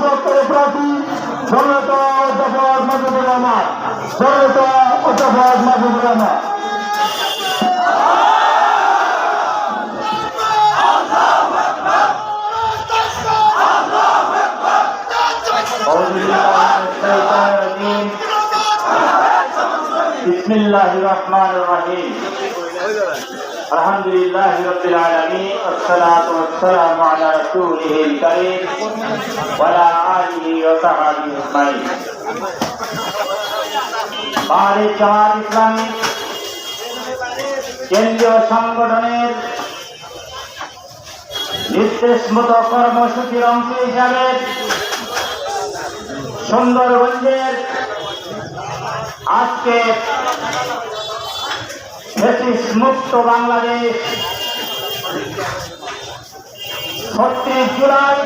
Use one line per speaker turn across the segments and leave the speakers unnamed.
সত্তর প্রার্থী জনত অধ্যাপক মাহবুবুর রহমান। জনত অধ্যাপক রহমান। কেন্দ্রীয় সংগঠনের নির্দেশ মতো কর্মসূচির অংশ হিসাবে সুন্দরগঞ্জের আজকে মুক্ত বাংলাদেশ ছত্রিশ জুলাই,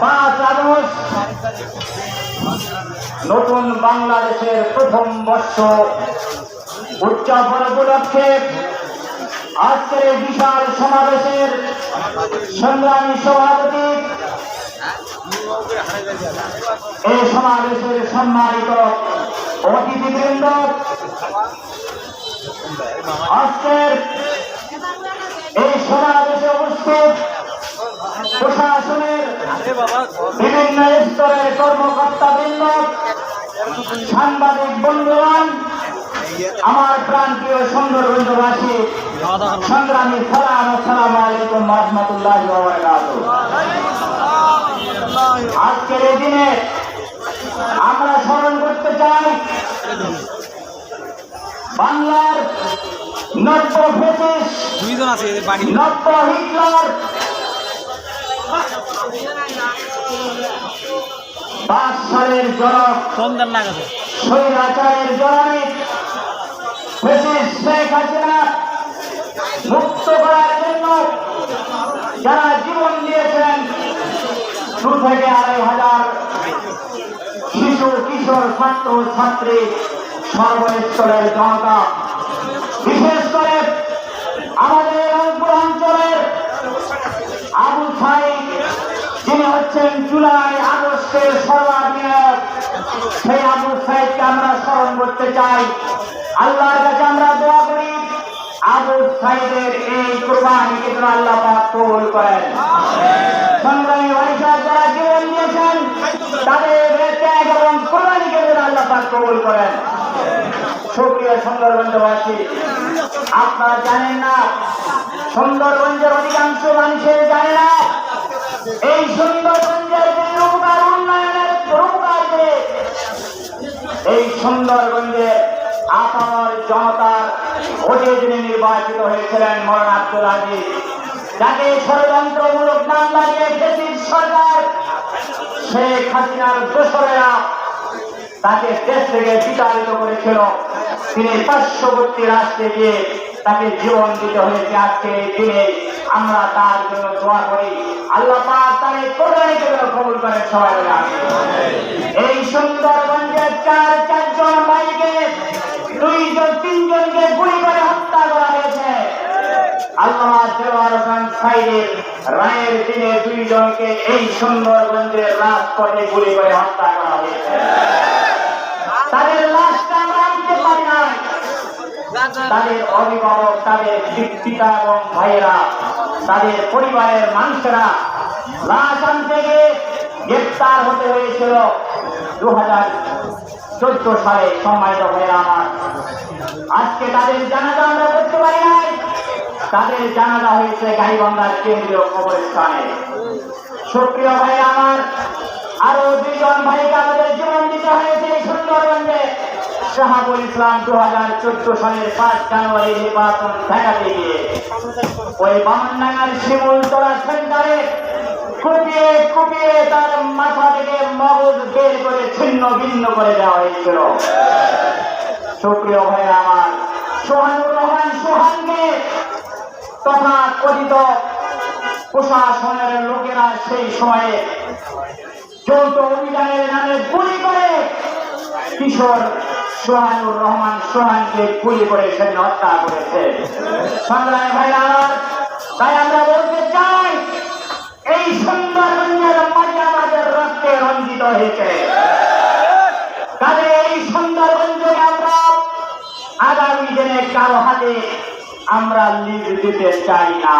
পাঁচ আগস্ট, নতুন বাংলাদেশের প্রথম বর্ষ উদযাপন উপলক্ষে আজকের বিশাল সমাবেশের সংগ্রামী সভাপতি এই সমাবেশের সম্মানিত বিভিন্ন স্তরের কর্মকর্তাবৃন্দ, সাংবাদিক বন্ধুগণ, আমার প্রান্তীয় সুন্দরবন্ধবাসী, সংগ্রামী সালাম আসসালামু আলাইকুম রহমতুল্লাহ আজকের এই দিনে আমরা স্মরণ চাই বাংলার নব্য ব্রিটিশ
দুইজন আছে
নব্য হিটলার পাঁচ সালের জনক স্বৈরাচারের জননী ব্রিটিশ শেখ হাসিনা মুক্ত করার জন্য যারা জীবন দিয়েছেন দু থেকে আড়াই হাজার কিশোর ছাত্র ছাত্রী সর্বস্তরের জনতা। বিশেষ করে আমাদের রংপুর অঞ্চলের আবু সাইদ যিনি হচ্ছেন জুলাই আগস্টের সর্বাধিনায়ক সেই আবু সাইদকে আমরা স্মরণ করতে চাই। আল্লাহর কাছে আমরা দোয়া করি আবু সাইদের এই কোরবানিকে যেন আল্লাহ পাক কবুল করেন। সংগ্রামী ভাইসা যারা জীবন দিয়েছেন তাদের ত্যাগ এবং কোরবানিকে যেন আল্লাহ পাক কবুল করেন সুপ্রিয় সুন্দরবন্ধবাসী আপনারা জানেন না সুন্দরগঞ্জের অধিকাংশ মানুষের জানে না। এই সুন্দরগঞ্জের যে উন্নয়নের যে এই সুন্দরগঞ্জের আপামর জনতার ভোটে যিনি নির্বাচিত হয়েছিলেন আব্দুল আজিজ, যাকে ষড়যন্ত্রমূলক নাম লাগিয়ে সরকার শেখ হাসিনার দোসরেরা তাকে দেশ থেকে বিতাড়িত করেছিল। তিনি পার্শ্ববর্তী রাষ্ট্রে গিয়ে তাকে জীবন দিতে হয়েছে আজকে এই দিনে। আমরা তার জন্য দোয়া করি। আল্লাহ তার এই কোরবানিকে যেন কবুল করেন সবাই এই সুন্দরগঞ্জের চার চারজন ভাইকে দুইজন, তিনজনকে গুলি করে হত্যা করা হয়েছে। আল্লাহ দেওয়ার সাইদের রায়ের দিনে দুইজনকে এই সুন্দরগঞ্জের রাজপথে গুলি করে হত্যা করা হয়েছে। তাদের লাশটা আমরা আনতে পারি নাই তাদের অভিভাবক, তাদের পিতা এবং ভাইয়েরা, তাদের পরিবারের মানুষেরা লাশ আনতে গিয়ে গ্রেপ্তার হতে হয়েছিল। দু হাজার চোদ্দ সালে সম্মানিত ভাইয়েরা আমার। আজকে তাদের জানাজা আমরা করতে পারি নাই। তাদের জানাজা হয়েছে গাইবান্ধার কেন্দ্রীয় কবরস্থানে। সক্রিয় ভাই আমার, আরও দুইজন ভাইকে আমাদের জীবন দিতে হয়েছে সুন্দরগঞ্জে। শাহাবুল ইসলাম দু হাজার চোদ্দ সালের পাঁচ জানুয়ারি নির্বাচন ঠেকাতে গিয়ে ওই বামনডাঙ্গার শিমুলতলা সেন্টারে কুপিয়ে কুপিয়ে তার মাথা থেকে মগজ বের করে ছিন্ন ভিন্ন করে দেওয়া হয়েছিল। সুপ্রিয় ভাই আমার, সোহানুর রহমান সোহানকে তথা কথিত প্রশাসনের লোকেরা সেই সময়ে যৌথ অভিযানের নামে গুলি করে কিশোর সোহানুর রহমান সোহানকে গুলি করে সেদিন হত্যা করেছে। সংগ্রামী ভাইরা, তাই আমরা বলতে চাই, এই সুন্দরবনের মাঝে আমাদের হয়েছে। কাজে এই সুন্দরগঞ্জকে আমরা আগামী দিনে কারও হাতে আমরা লিড দিতে চাই না।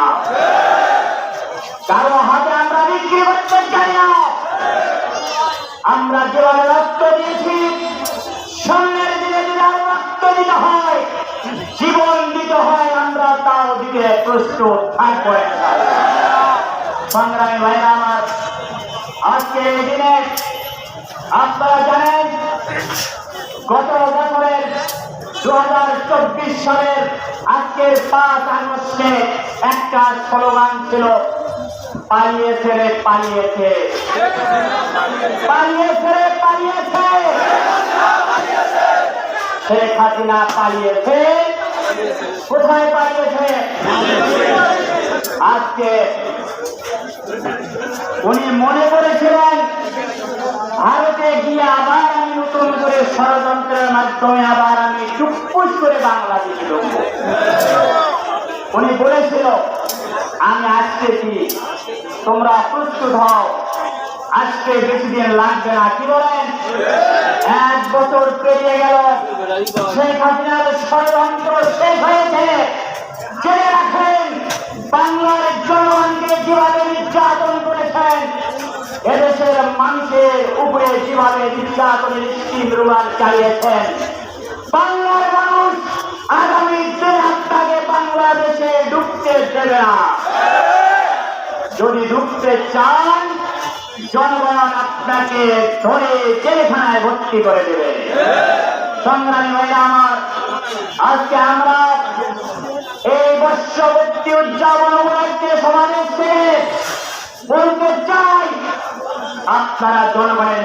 কারও হাতে আমরা বিক্রি করতে চাই প্রস্তুত থাকব। সংগ্রামী ভাইরা আমার আজকে এই দিনে আপনারা জানেন, গত বছরের দু হাজার চব্বিশ সালের আজকের পাঁচ আগস্টে একটা স্লোগান ছিল, পালিয়েছে রে, পালিয়েছে। পালিয়েছে রে, পালিয়েছে। শেখ হাসিনা পালিয়েছে। কোথায় পালিয়েছে আজকে উনি মনে করেছিলেন, ভারতে গিয়ে আবার আমি নতুন করে ষড়যন্ত্রের মাধ্যমে আবার আমি টুকুস করে বাংলাদেশে উনি বলেছিল, আমি আসতেছি তোমরা প্রস্তুত হও? আজকে বেশি দিন লাগবে না, কি বলেন? এক বছর পেরিয়ে গেল। শেখ হাসিনার যেভাবে নির্যাতনের স্কিম রুমাল চালিয়েছেন। বাংলার মানুষ আগামী দিন আপনাকে বাংলাদেশে ঢুকতে দেবে না। যদি ঢুকতে চান, জনগণ আপনাকে ধরে জেলখানায় ভর্তি করে দেবে। সংগ্রামী ভাইরা আমার, আজকে আমরা এই বর্ষবর্তী উদযাপন উপলক্ষে সমাবেশ বলতে চাই, আপনারা জনগণের